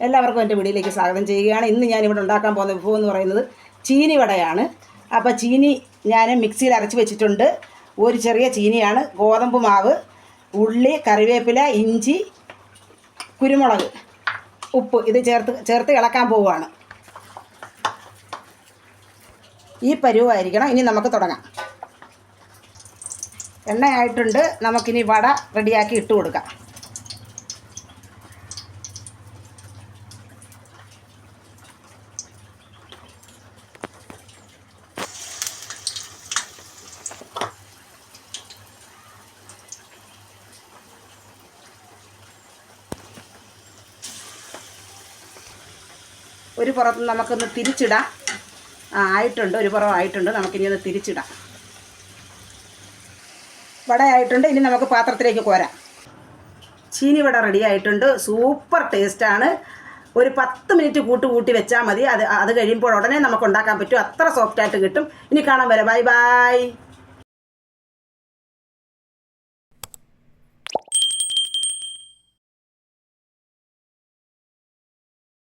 എല്ലാവർക്കും എന്റെ വീടിലേക്ക് സ്വാഗതം ചെയ്യുകയാണ്. ഇന്ന് ഞാൻ ഇവിടെ ഉണ്ടാക്കാൻ പോകുന്ന വിഭവം എന്ന് പറയുന്നത് ചീനി വടയാണ്. അപ്പോൾ ചീനി ഞാൻ മിക്സിയിൽ അരച്ച് വെച്ചിട്ടുണ്ട്. ഒരു ചെറിയ ചീനിയാണ്. ഗോതമ്പ് മാവ് ഉള്ളി കറിവേപ്പില ഇഞ്ചി കുരുമുളക് ഉപ്പ്. ഇത് ചേർത്ത് ചേർത്ത് ഇളക്കാൻ പോവുകയാണ്. ഈ പരുവായിരിക്കണം. ഇനി നമുക്ക് തുടങ്ങാം. എണ്ണയായിട്ടുണ്ട്. നമുക്കിനി വട റെഡിയാക്കി ഇട്ട് കൊടുക്കാം. ഒരു പുറത്ത് നമുക്കൊന്ന് തിരിച്ചിടാം. ആയിട്ടുണ്ട്. ഒരു പുറം ആയിട്ടുണ്ട്. നമുക്കിനി ഒന്ന് തിരിച്ചിടാം. വട ആയിട്ടുണ്ട്. ഇനി നമുക്ക് പാത്രത്തിലേക്ക് കോരാം. ചീനി വട റെഡി ആയിട്ടുണ്ട്. സൂപ്പർ ടേസ്റ്റാണ് ഒരു പത്ത് മിനിറ്റ് കൂട്ട് കൂട്ടി വെച്ചാൽ മതി. അത് അത് കഴിയുമ്പോൾ ഉടനെ നമുക്ക് ഉണ്ടാക്കാൻ പറ്റും. അത്ര സോഫ്റ്റായിട്ട് കിട്ടും. ഇനി കാണാൻ വരെ. Bye bye